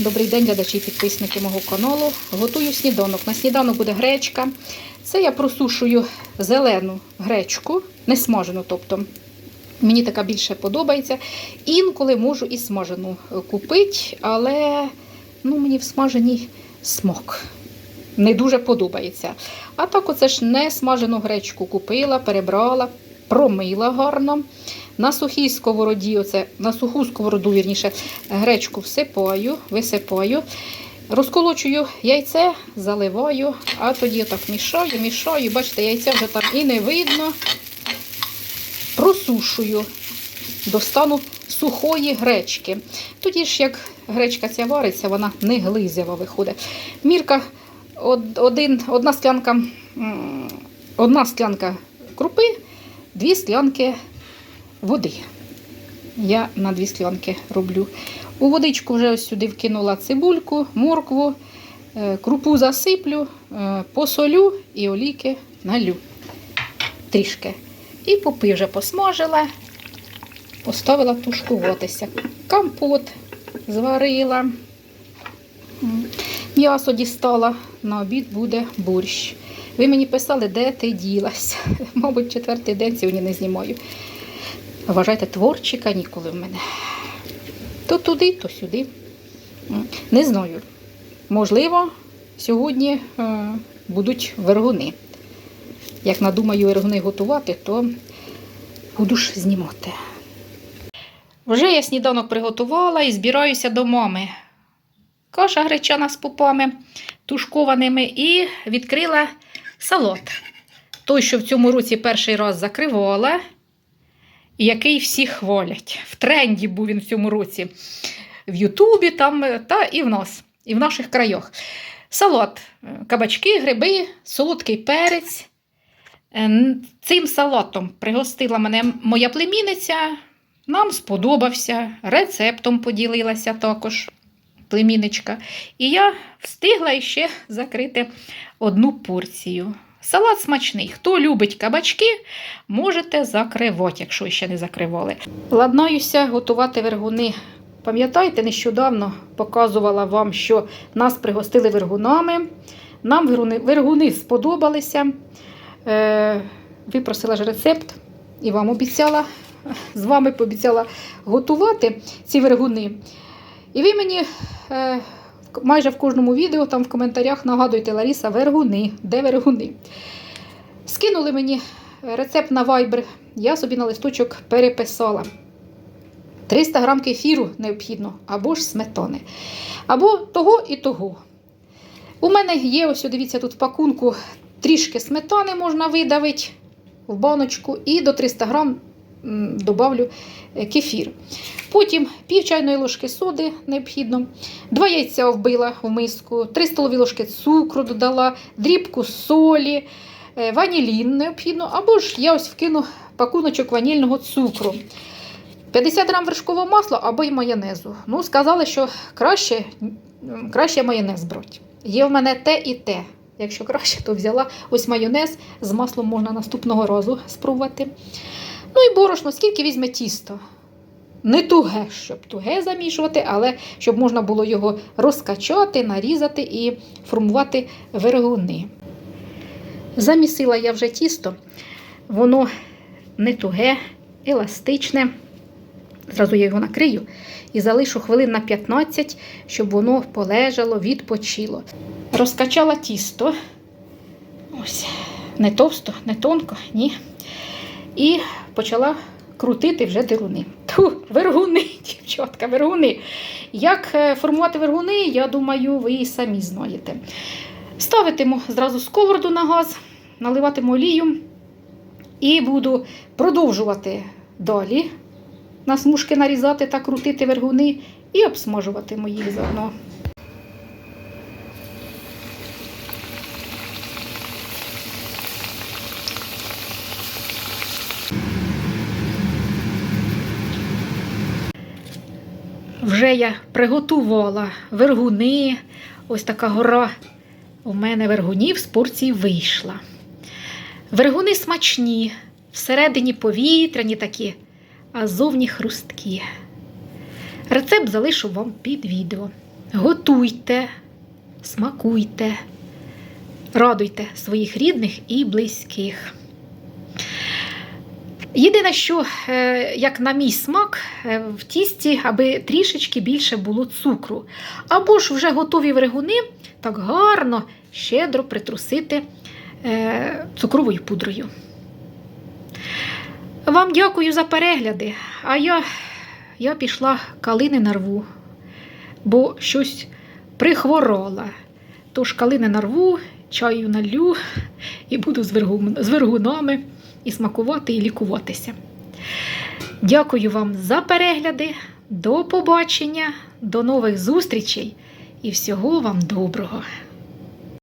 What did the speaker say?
Добрий день, глядачі і підписники мого каналу. Готую сніданок. На сніданок буде гречка. Це я просушую зелену гречку, не смажену, тобто. Мені така більше подобається. Інколи можу і смажену купити, але ну, мені в смаженій смак. Не дуже подобається. А так, оце ж не смажену гречку купила, перебрала, промила гарно. На сухій сковороді, оце, на суху сковороду, вірніше, гречку всипаю, висипаю, розколочую яйце, заливаю, а тоді так мішаю, мішаю. Бачите, яйця вже там і не видно. Просушую до стану сухої гречки. Тоді ж, як гречка ця вариться, вона не глизява виходить. Мірка один, одна склянка, одна склянка крупи, дві склянки води. Я на дві склянки роблю. У водичку вже ось сюди вкинула цибульку, моркву, е, крупу засиплю, е, посолю і олійки налю трішки. І попи вже посмажила, поставила тушкуватися. Компот зварила. М'ясо дістала, на обід буде борщ. Ви мені писали, де ти ділась. Мабуть, четвертий день сьогодні не знімаю. Вважайте, творчі канікули в мене. То туди, то сюди. Не знаю. Можливо, сьогодні е, будуть вергуни. Як надумаю вергуни готувати, то буду ж знімати. Вже я сніданок приготувала і збираюся до мами. Каша гречана з пупами тушкованими і відкрила салат. Той, що в цьому році перший раз закривала, який всі хвалять. В тренді був він в цьому році. В Ютубі там, е, та і в нас, і в наших краях. Салат, е, кабачки, гриби, солодкий перець. Е, Цим салатом пригостила мене моя племінниця. Нам сподобався, рецептом поділилася також племінничка. І я встигла іще закрити одну порцію. Салат смачний. Хто любить кабачки, можете закривати, якщо ще не закривали. Ладнаюся готувати вергуни. Пам'ятаєте, нещодавно показувала вам, що нас пригостили вергунами. Нам вергуни, вергуни сподобалися. Е, випросила ж рецепт і вам обіцяла, з вами пообіцяла готувати ці вергуни. І ви мені е, майже в кожному відео там в коментарях нагадуєте Ларіса вергуни, де вергуни. Скинули мені рецепт на Viber, я собі на листочок переписала. 300 грам кефіру необхідно, або ж сметани, або того і того. У мене є, ось дивіться, тут в пакунку трішки сметани можна видавити в баночку, і до 300 грам добавлю е, кефір. Потім пів чайної ложки соди необхідно, два яйця вбила в миску, 3 столові ложки цукру додала, дрібку солі, е, ванілін необхідно, або ж я ось вкину пакуночок ванільного цукру. 50 грам вершкового масла або й майонезу. Ну, сказали, що краще, краще майонез брати. Є в мене те і те. Якщо краще, то взяла ось майонез з маслом можна наступного разу спробувати. Ну і борошно, скільки візьме тісто. Не туге, щоб туге замішувати, але щоб можна було його розкачати, нарізати і формувати вергуни. Замісила я вже тісто, воно не туге, еластичне. Зразу я його накрию і залишу хвилин на 15, щоб воно полежало, відпочило. Розкачала тісто. Ось, не товсто, не тонко, ні. І почала крутити вже дируни. Ту, вергуни, дівчатка, вергуни. Як е, формувати вергуни, я думаю, ви і самі знаєте. Ставитиму зразу сковороду на газ, наливатиму олію і буду продовжувати далі на смужки нарізати та крутити вергуни і обсмажувати їх заодно. Вже я приготувала вергуни. Ось така гора у мене вергунів з порції вийшла. Вергуни смачні, всередині повітряні такі, а зовні хрусткі. Рецепт залишу вам під відео. готуйте, смакуйте, радуйте своїх рідних і близьких. Єдине, що, е, як на мій смак, е, в тісті, аби трішечки більше було цукру. Або ж вже готові вригуни, так гарно, щедро притрусити е, цукровою пудрою. Вам дякую за перегляди. А я, я пішла калини нарву, бо щось прихворала. Тож калини нарву, чаю налю і буду з, вергу- з вергунами і смакувати, і лікуватися. Дякую вам за перегляди. До побачення, до нових зустрічей і всього вам доброго!